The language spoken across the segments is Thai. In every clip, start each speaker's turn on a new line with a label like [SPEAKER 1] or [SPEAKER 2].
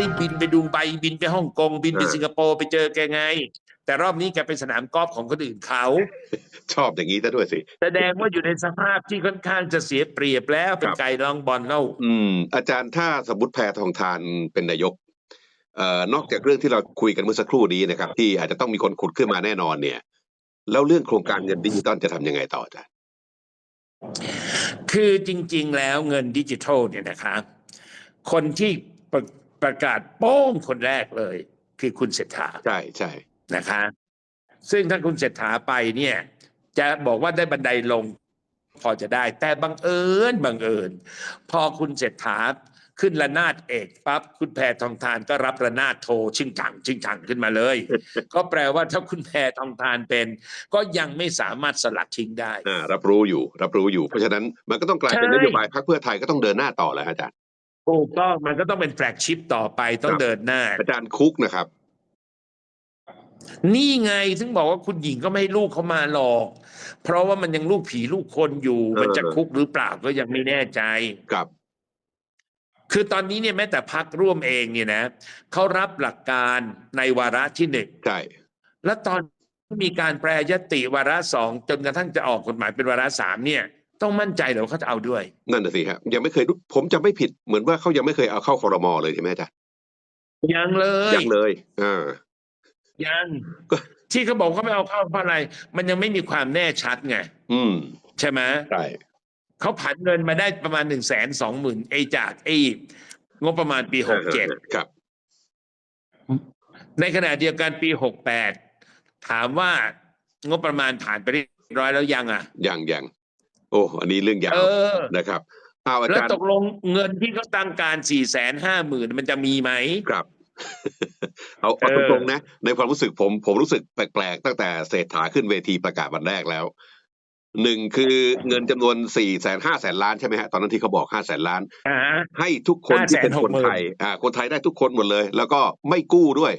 [SPEAKER 1] รีบบินไปดูใบบินไปฮ่องกงบินไปสิงคโปร์ไปเจอแกไง แต่รอบนี้แกเป็นสนามกอล์ฟของคนอื่นเขา
[SPEAKER 2] ชอบอย่างนี้ซะด้วยสิ
[SPEAKER 1] แสดงว่าอยู่ในสภาพที่ค่อนข้างจะเสียเปรียบแล้วเป็นไก่ลองบอลแล้ว
[SPEAKER 2] อืม อาจารย์ถ้าสมมติแพทองทานเป็นนายกเอ่อนอกจากเรื่องที่เราคุยกันเมื่อสักครู่นี้นะครับ ที่อาจจะต้องมีคนขุดขึ้นมาแน่นอนเนี่ย แล้วเรื่องโครงการเงินดิจิตอลจะทำยังไงต่ออาจารย์
[SPEAKER 1] คือจริง ๆ แล้วเงินดิจิทัลเนี่ยนะครับคนที่ ประประกาศโป้งคนแรกเลย คือคุณเศรษฐา
[SPEAKER 2] ใช่ใช่
[SPEAKER 1] นะคะ ซึ่งถ้าคุณเศรษฐาไปเนี่ย จะบอกว่าได้บันไดลง พอจะได้ แต่บังเอิญบังเอิญ พอคุณเศรษฐาขึ้นระนาดเอกปั๊บคุณแพทองทานก็รับระนาดโทชิงชังชิงชังขึ้นมาเลย ก็แปลว่าถ้าคุณแพทองทานเป็น ก็ยังไม่สามารถสลัดทิ้งได้
[SPEAKER 2] อ่ารับรู้อยู่ รับรู้อยู่เพราะฉะนั้นมันก็ต้องกลายเป็น
[SPEAKER 1] ใช่
[SPEAKER 2] นโยบายพรรคเพื่อไทยก็ต้องเดินหน้าต่อแล้วอาจารย์
[SPEAKER 1] ถูกต้องมันก็ต้องเป็นแฟลกชิพต่อไปต้อง
[SPEAKER 2] ครับ
[SPEAKER 1] เดินหน้า
[SPEAKER 2] อาจารย์คุกนะครับ
[SPEAKER 1] นี่ไงถึงบอกว่าคุณหญิงก็ไม่ให้ลูกเขามาหรอก เพราะว่ามันยังลูกผีลูกคนอยู่
[SPEAKER 2] เออ
[SPEAKER 1] มันจะคุกหรือเปล่าก็ยังไม่แน่ใจ
[SPEAKER 2] กับ
[SPEAKER 1] คือตอนนี้เนี่ยแม้แต่พักร่วมเองเนี่ยนะเขารับหลักการในวาระที่หนึ่ง
[SPEAKER 2] ใช่
[SPEAKER 1] แล้วตอนมีการแปรยติวาระสองจนกระทั่งจะออกกฎหมายเป็นวาระสามเนี่ย ต้องมั่นใจเหรอว่าเขาจะเอาด้วย
[SPEAKER 2] นั่นน่ะสิครับยังไม่เคยรู้ผมจะไม่ผิดเหมือนว่าเขายังไม่เคยเอาเข้าคอรมอเลยใช่ไหมอาจารย์
[SPEAKER 1] ยังเลย
[SPEAKER 2] ยังเลยอ่า
[SPEAKER 1] ยัง
[SPEAKER 2] ก็
[SPEAKER 1] ที่เขาบอกเขาไม่เอาเข้าเพราะอะไร มันยังไม่มีความแน่ชัดไง
[SPEAKER 2] อืม
[SPEAKER 1] ใช่ไหม
[SPEAKER 2] ใช่
[SPEAKER 1] เขาผันเงินมาได้ประมาณหนึ่งแสนสองหมื่นไอจากไองบประมาณปีหกเจ็ด
[SPEAKER 2] ครับ
[SPEAKER 1] ในขณะเดียวกันปีหกแปดถามว่างบประมาณผ่านไปเรียบร้อยแล้วยังอะ
[SPEAKER 2] ยังยัง โอ้อันนี้เรื่องยา
[SPEAKER 1] เอ
[SPEAKER 2] ว
[SPEAKER 1] อ
[SPEAKER 2] นะครับเอาอา
[SPEAKER 1] แล้ว
[SPEAKER 2] จารย์
[SPEAKER 1] ตกลงเงินที่เขาตั้งการสี่แสนห้าหมื่นมันจะมีไหม
[SPEAKER 2] ครับเอาเอา
[SPEAKER 1] เออ
[SPEAKER 2] ตรงๆนะ ในความรู้สึกผมผมรู้สึกแปลกๆ ตั้งแต่เศรษฐาขึ้นเวทีประกาศวันแรกแล้ว หนึ่งคือเงินจำนวนสี่แสนห้าแสนล้านใช่ไหมฮะตอนนั้นที่เขาบอกห้าแสนล้าน
[SPEAKER 1] อ่า
[SPEAKER 2] ให้ทุกคนที่เป็นคนไทยอ่าคนไทยได้ทุกคนหมดเลย แล้วก็ไม่กู้ด้วย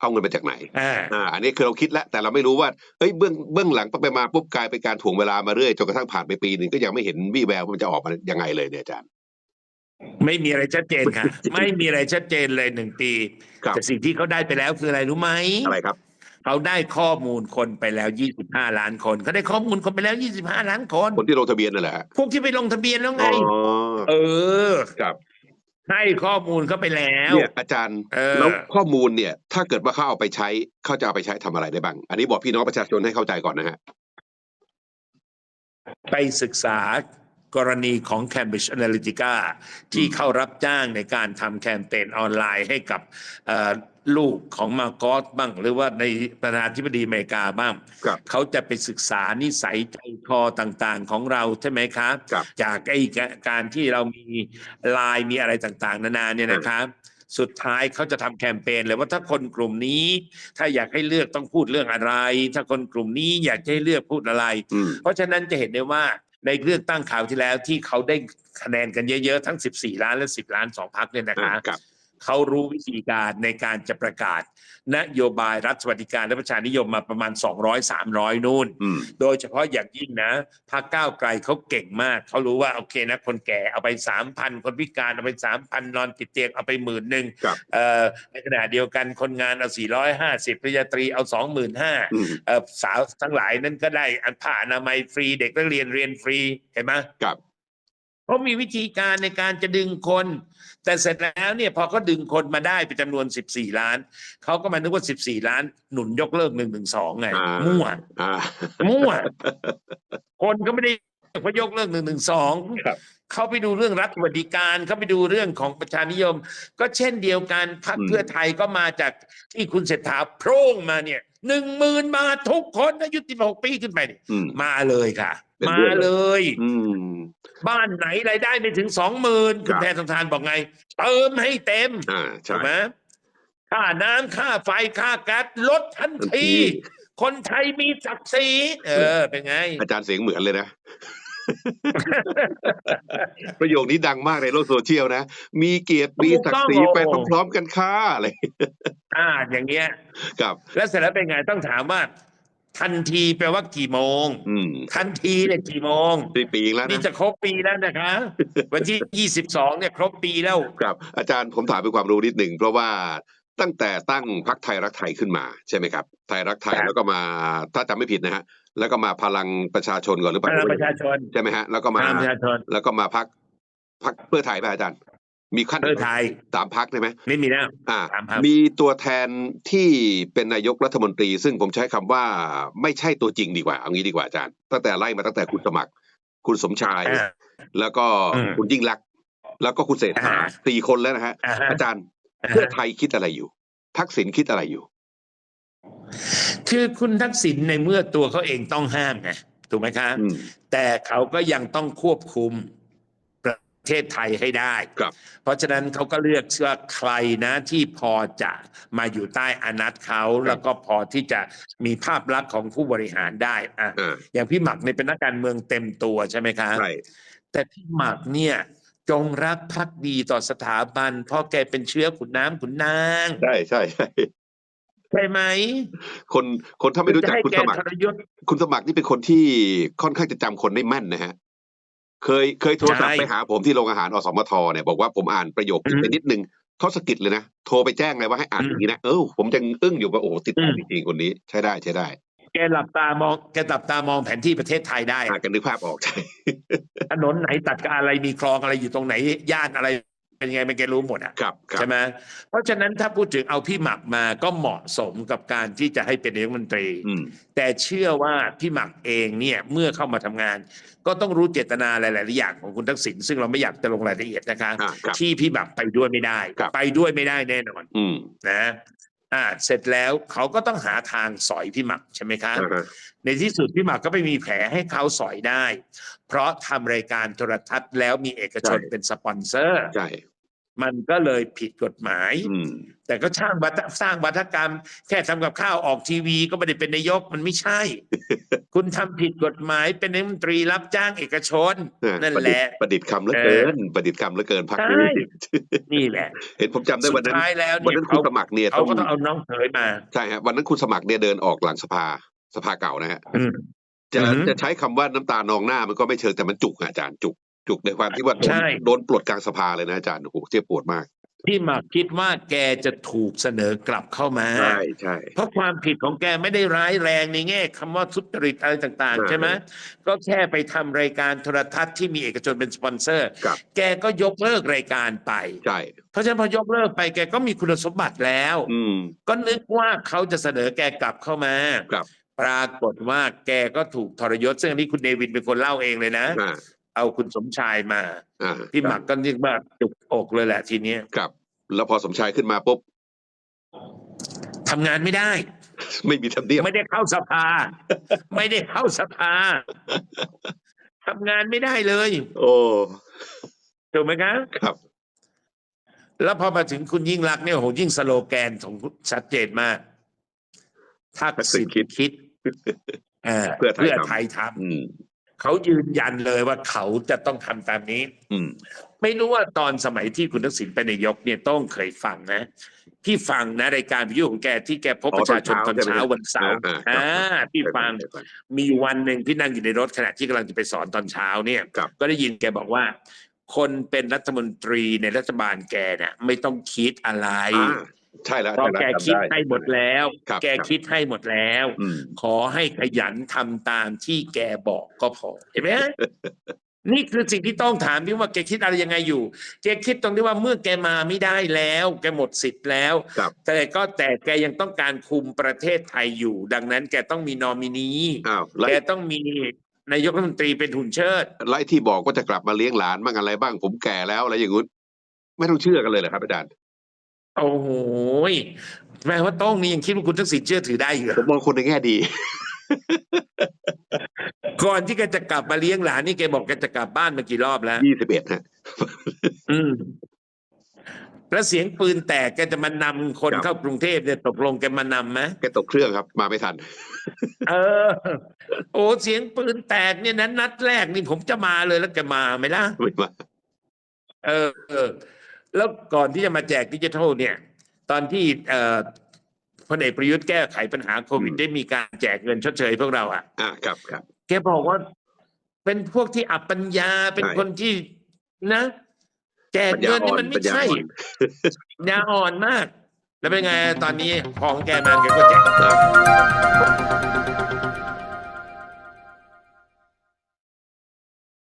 [SPEAKER 2] เอาเงินมาจากไหน
[SPEAKER 1] อ่า
[SPEAKER 2] อ่าอันนี้คือเราคิดแล้วแต่เราไม่รู้ว่าเฮ้ยเบื้องเบื้องหลังไปมาปุ๊บกลายเป็นการถ่วงเวลามาเรื่อยจนกระทั่งผ่านไปปีหนึ่งก็ยังไม่เห็นวี่แววว่ามันจะออกมายังไงเลยเนี่ยอาจารย์
[SPEAKER 1] ไม่มีอะไรชัดเจนค่ะ ไม่มีอะไรชัดเจนเลยหนึ่งปี
[SPEAKER 2] ครับ
[SPEAKER 1] แต่สิ่งที่เขาได้ไปแล้วคืออะไรรู้ไหม
[SPEAKER 2] อะไรครับ
[SPEAKER 1] เขาได้ข้อมูลคนไปแล้ว 25 ล้านคนเขาได้ข้อมูลคนไปแล้ว 25 ล้านคน
[SPEAKER 2] คนที่ลงทะเบียนนั่นแหละฮะ
[SPEAKER 1] พวกที่ไปลงทะเบียนแล้วไง
[SPEAKER 2] อ๋อ
[SPEAKER 1] เออ
[SPEAKER 2] ครับ
[SPEAKER 1] ให้ข้อมูลเขาไปแล้ว
[SPEAKER 2] เนี่ยอาจารย์
[SPEAKER 1] เออ
[SPEAKER 2] แล้วข้อมูลเนี่ย ถ้าเกิดว่าเขาเอาไปใช้เขาจะเอาไปใช้ทำอะไรได้บ้าง อันนี้บอกพี่น้องประชาชนให้เข้าใจก่อนนะฮะ
[SPEAKER 1] ไปศึกษา กรณีของ Cambridge Analytica ที่เข้ารับจ้างในการทำแคมเปญออนไลน์ให้กับเอ่อลูกของมาโกอสบ้าง หรือว่าในประธานาธิบดีอเมริกาบ้าง
[SPEAKER 2] ครับ
[SPEAKER 1] เขาจะไปศึกษานิสัยใจคอต่างๆของเราใช่ไหมครับ
[SPEAKER 2] ครับ
[SPEAKER 1] จากไอ้การที่เรามีไลน์มีอะไรต่างๆ นานาเนี่ยนะครับสุดท้ายเขาจะทำแคมเปญเลยว่าถ้าคนกลุ่มนี้ ถ้าอยากให้เลือกต้องพูดเรื่องอะไร ถ้าคนกลุ่มนี้อยากจะให้เลือกพูดอะไร
[SPEAKER 2] อืม
[SPEAKER 1] เพราะฉะนั้นจะเห็นได้ว่า ในเลือกตั้งข่าวที่แล้วที่เขาได้คะแนนกันเยอะๆ ทั้ง 14 ล้านและ 10 ล้านสองพักเนี่ยนะคะ
[SPEAKER 2] ครับ
[SPEAKER 1] เขารู้วิธีการในการจะประกาศ นโยบายรัฐสวัสดิการและประชานิยมมาประมาณ 200-300 นู่น
[SPEAKER 2] อืม
[SPEAKER 1] โดยเฉพาะอย่างยิ่งนะพรรคก้าวไกลเขาเก่งมาก เขารู้ว่าโอเคนะคนแก่เอาไปสามพันคนพิการเอาไปสามพันนอนติดเตียงเอาไปหมื่นหนึ่ง
[SPEAKER 2] ครับ
[SPEAKER 1] เอ่อในขณะเดียวกันคนงานเอาสี่ร้อยห้าสิบปริญญาตรีเอาสองหมื่นห้า
[SPEAKER 2] อืม
[SPEAKER 1] เอ่อสาวทั้งหลายนั้นก็ได้อันผ่าอนามัยฟรีเด็กนักเรียนเรียนฟรีเห็นไหม
[SPEAKER 2] ครับ
[SPEAKER 1] เขามีวิธีการในการจะดึงคน แต่เสร็จแล้วเนี่ยพอเขาดึงคนมาได้เป็นจำนวน 14 ล้าน เขาก็มานึกว่า 14 ล้าน หนุนยกเลิกหนึ่งหนึ่งสองไง
[SPEAKER 2] อ่า
[SPEAKER 1] มั่ว
[SPEAKER 2] อ่า
[SPEAKER 1] มั่ว คนก็ไม่ได้พยกเรื่องหนึ่งหนึ่งสอง
[SPEAKER 2] ครับ
[SPEAKER 1] เขาไปดูเรื่องรัฐสวัสดิการเขาไปดูเรื่องของประชานิยม ก็เช่นเดียวกันพรรค
[SPEAKER 2] อืม
[SPEAKER 1] เพื่อไทยก็มาจากที่คุณเศรษฐาโพร่งมาเนี่ยหนึ่งหมื่นบาททุกคนอายุสิบหกปีขึ้นไปเนี่ย
[SPEAKER 2] อืม
[SPEAKER 1] มาเลยค่ะ
[SPEAKER 2] เป็น
[SPEAKER 1] มา
[SPEAKER 2] เรื่อง
[SPEAKER 1] เลย
[SPEAKER 2] อืม
[SPEAKER 1] บ้านไหนรายได้ไม่ถึงสองหมื่นคุณ
[SPEAKER 2] ครับ
[SPEAKER 1] แพทองทานบอกไง เติมให้เต็ม
[SPEAKER 2] อ่าใช่
[SPEAKER 1] ใช่ไหมค่าน้ำค่าไฟค่าแก๊สลดทัน
[SPEAKER 2] ทันที
[SPEAKER 1] ที คนไทยมีศักดิ์ศรีเออ เป็นไง
[SPEAKER 2] อาจารย์เสียงเหมือนเลยนะ ประโยคนี้ดังมากในโลกโซเชียลนะ มีเกียรติมีศักดิ์ศรี
[SPEAKER 1] ถูกต้อง
[SPEAKER 2] ไปพร้อมๆกันค่ะอะไร
[SPEAKER 1] อ่าอย่างเงี้ย
[SPEAKER 2] ครับ
[SPEAKER 1] แล้วเสร็จแล้วเป็นไงต้องถามว่า ทันทีแปลว่ากี่โมง
[SPEAKER 2] อืม
[SPEAKER 1] ทันทีเนี่ยกี่โมง
[SPEAKER 2] สี่ปีอีกแล้ว
[SPEAKER 1] นี่
[SPEAKER 2] นะ
[SPEAKER 1] จะครบปีแล้วนะคะ วันที่ 22 เนี่ยครบปีแล้ว
[SPEAKER 2] ครับ อาจารย์ผมถามเป็นความรู้นิดหนึ่งเพราะว่าตั้งแต่ตั้งพรรคไทยรักไทยขึ้นมาใช่ไหมครับ ไทยรักไทย
[SPEAKER 1] ครับ
[SPEAKER 2] แล้วก็มาถ้าจำไม่ผิดนะฮะแล้วก็มาพลังประชาชนก่อนหรือเป
[SPEAKER 1] พ
[SPEAKER 2] ล่า
[SPEAKER 1] ลังประชาชน
[SPEAKER 2] ใช่ไหมฮะแล้วก็
[SPEAKER 1] พ
[SPEAKER 2] มา
[SPEAKER 1] ลังประชาชน
[SPEAKER 2] แล้วก็มาพักพักเพื่อไทยป่ะอาจารย์ มีขั้น
[SPEAKER 1] เพื่อไทย
[SPEAKER 2] สามพักใช่ไหม
[SPEAKER 1] ไม่มีแล้ว
[SPEAKER 2] อ่า
[SPEAKER 1] สามพรรค
[SPEAKER 2] มีตัวแทนที่เป็นนายกรัฐมนตรี ซึ่งผมใช้คำว่าไม่ใช่ตัวจริงดีกว่าเอางี้ดีกว่าอาจารย์ ตั้งแต่ไล่มาตั้งแต่คุณสมัคร คุณสมชาย
[SPEAKER 1] อ่า
[SPEAKER 2] แล้วก็
[SPEAKER 1] อืม
[SPEAKER 2] คุณยิ่งลักษณ์แล้วก็คุณเศรษฐา
[SPEAKER 1] อ่า
[SPEAKER 2] สี่คนแล้วนะฮะ
[SPEAKER 1] อ่าฮะ
[SPEAKER 2] อาจารย์
[SPEAKER 1] อ่า
[SPEAKER 2] เพื่อ
[SPEAKER 1] ฮะ
[SPEAKER 2] ไทยคิดอะไรอยู่ ทักษิณคิดอะไรอยู่
[SPEAKER 1] คือคุณทักษิณในเมื่อตัวเขาเองต้องห้ามไงถูกไหมคะ
[SPEAKER 2] อืม
[SPEAKER 1] แต่เขาก็ยังต้องควบคุมประ เทศไทยให้ได้
[SPEAKER 2] ครับ
[SPEAKER 1] เพราะฉะนั้นเขาก็เลือกเชื่อใครนะที่พอจะมาอยู่ใต้อานัตเขาแล้วก็พอที่จะมีภาพลักษณ์ของผู้บริหารได้อะ
[SPEAKER 2] อ่า
[SPEAKER 1] อย่างพี่หมักเนี่ยเป็นนักการเมืองเต็มตัวใช่ไหมคะ
[SPEAKER 2] ใช่
[SPEAKER 1] แต่พี่หมักเนี่ยจงรักภักดีต่อสถาบันเพราะแกเป็นเชื้อขุนน้ำขุนนาง
[SPEAKER 2] ใช่ใช่ใช่
[SPEAKER 1] ใช่ไหม
[SPEAKER 2] คนคนถ้าไม่รู้จัก
[SPEAKER 1] จะให้
[SPEAKER 2] คุณ
[SPEAKER 1] แก
[SPEAKER 2] สมัคร
[SPEAKER 1] ทรยศ
[SPEAKER 2] คุณสมัครนี่เป็นคนที่ค่อนข้างจะจำคนได้แม่นนะฮะ เคยเคยโทรศัพท์
[SPEAKER 1] ใช่
[SPEAKER 2] ไปหาผมที่โรงอาหารอสมทเนี่ยบอกว่าผมอ่านประโยคผิดไป
[SPEAKER 1] อืม
[SPEAKER 2] นิดนึงเขาสะกิดเลยนะ โทรไปแจ้งเลยว่าให้อ่าน
[SPEAKER 1] อืม
[SPEAKER 2] อย่างนี้นะเออผมยังอึ้งอยู่ว่าโอ้โหติดตาม
[SPEAKER 1] อื
[SPEAKER 2] จ
[SPEAKER 1] ม
[SPEAKER 2] ริงๆคนนี้ใช้ได้ใช้ได้
[SPEAKER 1] แกหลับตามองแกหลับตามองแผนที่ประเทศไทยได้
[SPEAKER 2] อ่านกันนึกภาพออกใช่
[SPEAKER 1] ถนนไหนตัดกับอะไรมีคลองอะไรอยู่ตรงไหนย่านอะไร เป็นยังไงมันแกรู้หมดอะ
[SPEAKER 2] ครับครับ
[SPEAKER 1] ใช่ไหมเพราะฉะนั้นถ้าพูดถึงเอาพี่หมักมาก็เหมาะสมกับการที่จะให้เป็นนายกรัฐมนตรี
[SPEAKER 2] อืม
[SPEAKER 1] แต่เชื่อว่าพี่หมักเองเนี่ยเมื่อเข้ามาทำงาน ก็ต้องรู้เจตนาหลาย ๆ อย่างของคุณทักษิณซึ่งเราไม่อยากจะลงรายละเอียดนะคะ
[SPEAKER 2] อ่าครับ
[SPEAKER 1] ที่พี่หมักไปด้วยไม่ได้
[SPEAKER 2] ครับ
[SPEAKER 1] ไปด้วยไม่ได้แน่นอน
[SPEAKER 2] อืม
[SPEAKER 1] นะ อ่าเสร็จแล้วเขาก็ต้องหาทางสอยพี่หมักใช่ไหมคะ
[SPEAKER 2] อ่าฮะ
[SPEAKER 1] ในที่สุดพี่หมากก็ไปมีแผลให้เขาสอยได้ เพราะทำรายการโทรทัศน์แล้วมีเอกชน
[SPEAKER 2] ใช่
[SPEAKER 1] เป็นสปอนเซอร์
[SPEAKER 2] ใช่
[SPEAKER 1] มันก็เลยผิดกฎหมาย
[SPEAKER 2] อืม
[SPEAKER 1] แต่ก็ช่างวัฒสร้างวัฒกรรม แค่ทำกับข้าวออกทีวีก็ไม่ได้เป็นนายกมันไม่ใช่ คุณทำผิดกฎหมายเป็นนายกรัฐมนตรีรับจ้างเอกชน นั่น
[SPEAKER 2] ประ
[SPEAKER 1] แห
[SPEAKER 2] ดิษ
[SPEAKER 1] ละ
[SPEAKER 2] ฐ์ประดิษฐ์คำเหลือเกิน ประดิษฐ์คำเหลือเกินพัก
[SPEAKER 1] ใช่
[SPEAKER 2] นี้
[SPEAKER 1] นี่แหละ
[SPEAKER 2] เห็นผมจำได้
[SPEAKER 1] สุ
[SPEAKER 2] วัน
[SPEAKER 1] ด
[SPEAKER 2] นั้น
[SPEAKER 1] ท้ายแล้ว
[SPEAKER 2] วัน
[SPEAKER 1] เนี่ย
[SPEAKER 2] นั้นคุ
[SPEAKER 1] เขา
[SPEAKER 2] ณสมัครเนี่ย
[SPEAKER 1] เขาก็ต้องเอาน้องเขยมา
[SPEAKER 2] ใช่ฮะวันนั้นคุณสมัครเนี่ยเดินออกหลังสภาสภาเก่านะฮะ
[SPEAKER 1] อืม
[SPEAKER 2] จะ
[SPEAKER 1] อือฮึ
[SPEAKER 2] จะใช้คำว่าน้ำตานองหน้ามันก็ไม่เชิงแต่มันจุกอะอาจารย์จุก จุกในความที่ว่าโดน
[SPEAKER 1] ใช่
[SPEAKER 2] โดนปลดกลางสภาเลยนะอาจารย์โอ้โหเจ็บปวดมาก
[SPEAKER 1] พี่หมากคิดว่าแกจะถูกเสนอกลับเข้ามา
[SPEAKER 2] ใช่ใช่
[SPEAKER 1] เพราะความผิดของแกไม่ได้ร้ายแรงในแง่คำว่าทุจริตอะไรต่าง
[SPEAKER 2] ใช่
[SPEAKER 1] ๆใช่ไหมก็แค่ไปทำรายการโทรทัศน์ที่มีเอกชนเป็นสปอนเซอร์
[SPEAKER 2] ครับ
[SPEAKER 1] แกก็ยกเลิกรายการไป
[SPEAKER 2] ใช่
[SPEAKER 1] เพราะฉะนั้นพอยกเลิกไปแกก็มีคุณสมบัติแล้ว
[SPEAKER 2] อืม
[SPEAKER 1] ก็นึกว่าเขาจะเสนอแกกลับเข้ามา
[SPEAKER 2] ครับ
[SPEAKER 1] ปรากฏว่าแกก็ถูกทรยศซึ่งอันนี้คุณเนวินเป็นคนเล่าเองเลยนะ
[SPEAKER 2] อ่า
[SPEAKER 1] เอาคุณสมชายมา
[SPEAKER 2] อ่า
[SPEAKER 1] พี่หมักก็เรียกว่าจุกอกเลยแหละทีเนี้ย
[SPEAKER 2] ครับ แล้วพอสมชายขึ้นมาปุ๊บ
[SPEAKER 1] ทำงานไม่ได้
[SPEAKER 2] ไม่มีทำเนียบ
[SPEAKER 1] ไม่ได้เข้าสภา ไม่ได้เข้าสภาทำงานไม่ได้เลย
[SPEAKER 2] โอ้
[SPEAKER 1] ถูกไหมครับ
[SPEAKER 2] ครับ
[SPEAKER 1] แล้วพอมาถึงคุณยิ่งรักษณ์เนี่ยโอ้โหยิ่งสโลแกนของคุณชัดเจนมากทักษิณ
[SPEAKER 2] คิด
[SPEAKER 1] คิดเอ่อ
[SPEAKER 2] เพื่อไทย
[SPEAKER 1] เพื่อ
[SPEAKER 2] ทำ
[SPEAKER 1] ไทยท
[SPEAKER 2] อืมำ
[SPEAKER 1] เขายืนยันเลยว่าเขาจะต้องทำตามนี้
[SPEAKER 2] อืม
[SPEAKER 1] ไม่รู้ว่าตอนสมัยที่คุณทักษิณเป็นนายกเนี่ยต้องเคยฟังนะพี่ฟังนะรายการวิทยุของแกที่แกพบ
[SPEAKER 2] อ๋อ
[SPEAKER 1] ประชาชน
[SPEAKER 2] ต
[SPEAKER 1] ต
[SPEAKER 2] อ
[SPEAKER 1] อนน
[SPEAKER 2] เช้า
[SPEAKER 1] เช้า
[SPEAKER 2] ใช่ไหม
[SPEAKER 1] วันเสาร์
[SPEAKER 2] อ่าอ่า
[SPEAKER 1] อ่าพี่ฟัง
[SPEAKER 2] ได้ฟัง
[SPEAKER 1] มีวันหนึ่งพี่นั่งอยู่ในรถขณะที่กำลังจะไปสอนตอนเช้าเนี่ย
[SPEAKER 2] ครับ
[SPEAKER 1] ก็ได้ยินแกบอกว่า คนเป็นรัฐมนตรีในรัฐบาลแกเนี่ยไม่ต้องคิดอะไร
[SPEAKER 2] อ่า ใช่แล้ว
[SPEAKER 1] เพราะ
[SPEAKER 2] ใช่
[SPEAKER 1] แก
[SPEAKER 2] ล้ว
[SPEAKER 1] คิด
[SPEAKER 2] จำไให้
[SPEAKER 1] หมดแล้ว
[SPEAKER 2] ครับ
[SPEAKER 1] แกคิดให้หมดแล้ว
[SPEAKER 2] อืม
[SPEAKER 1] ขอให้ขยันทำตามที่แกบอกก็พอเห็นไหมฮะนี่คือสิ่งที่ต้องถามพี่ว่าแกคิดอะไรยังไงอยู่ แกคิดตรงที่ว่าเมื่อแกมาไม่ได้แล้ว แกหมดสิทธิ์แล้ว
[SPEAKER 2] ครับ
[SPEAKER 1] แต่ก็แต่แกยังต้องการคุมประเทศไทยอยู่ ดังนั้นแกต้องมีนอมินี
[SPEAKER 2] อ้าวแล้ว
[SPEAKER 1] แกต้องมีนายกรัฐมนตรีเป็นหุ่นเชิด
[SPEAKER 2] ไล่ที่บอกว่าจะกลับมาเลี้ยงหลานบ้างอะไรบ้างผมแก่แล้วอะไรอย่างงู้นไม่ต้องเชื่อกันเลยเหรอครับอาจารย์
[SPEAKER 1] โอ้โหยแปลว่าต้องนี่ยังคิดว่าคุณทักษิณเชื่อถือได้อยู่เหร
[SPEAKER 2] ผ
[SPEAKER 1] อ
[SPEAKER 2] มมองคนในแง่ดี
[SPEAKER 1] ก่อนที่แกจะกลับมาเลี้ยงหลานนี่แกบอกแกจะกลับบ้านมากี่รอบแล้ว
[SPEAKER 2] ยี่สิบเอ็ดฮะ
[SPEAKER 1] อืม แล้วเสียงปืนแตกแกจะมานำคน
[SPEAKER 2] ครับ
[SPEAKER 1] เข้ากรุงเทพเนี่ยตกลงแกมานำไหม
[SPEAKER 2] แกตกเครื่องครับ มาไม่ทัน
[SPEAKER 1] เออ โอ้เสียงปืนแตกเนี่ยนั้นนัดแรกนี่ผมจะมาเลยแล้วแกมาไหมล่ะ
[SPEAKER 2] ไม่มา
[SPEAKER 1] เออเออ แล้วก่อนที่จะมาแจกดิจิทัลเนี่ย ตอนที่เอ่อพลเอกประยุทธ์แก้ไขปัญหาโควิด
[SPEAKER 2] อืม
[SPEAKER 1] ได้มีการแจกเงินชดเชยพวกเราอะ
[SPEAKER 2] อ่าครับครับ
[SPEAKER 1] แกบอกว่าเป็นพวกที่อับปัญญาเป็น
[SPEAKER 2] ใช่
[SPEAKER 1] คนที่นะ แจก
[SPEAKER 2] ปัญญา
[SPEAKER 1] เงิน
[SPEAKER 2] อ่
[SPEAKER 1] นี่
[SPEAKER 2] อน
[SPEAKER 1] มัน
[SPEAKER 2] ปั
[SPEAKER 1] ไม่
[SPEAKER 2] ญญา
[SPEAKER 1] ใช่
[SPEAKER 2] อ่อน
[SPEAKER 1] ปัญญาอ่อนมาก แล้วเป็นไงตอนนี้ของแกมาแกก็แจก
[SPEAKER 2] ครับ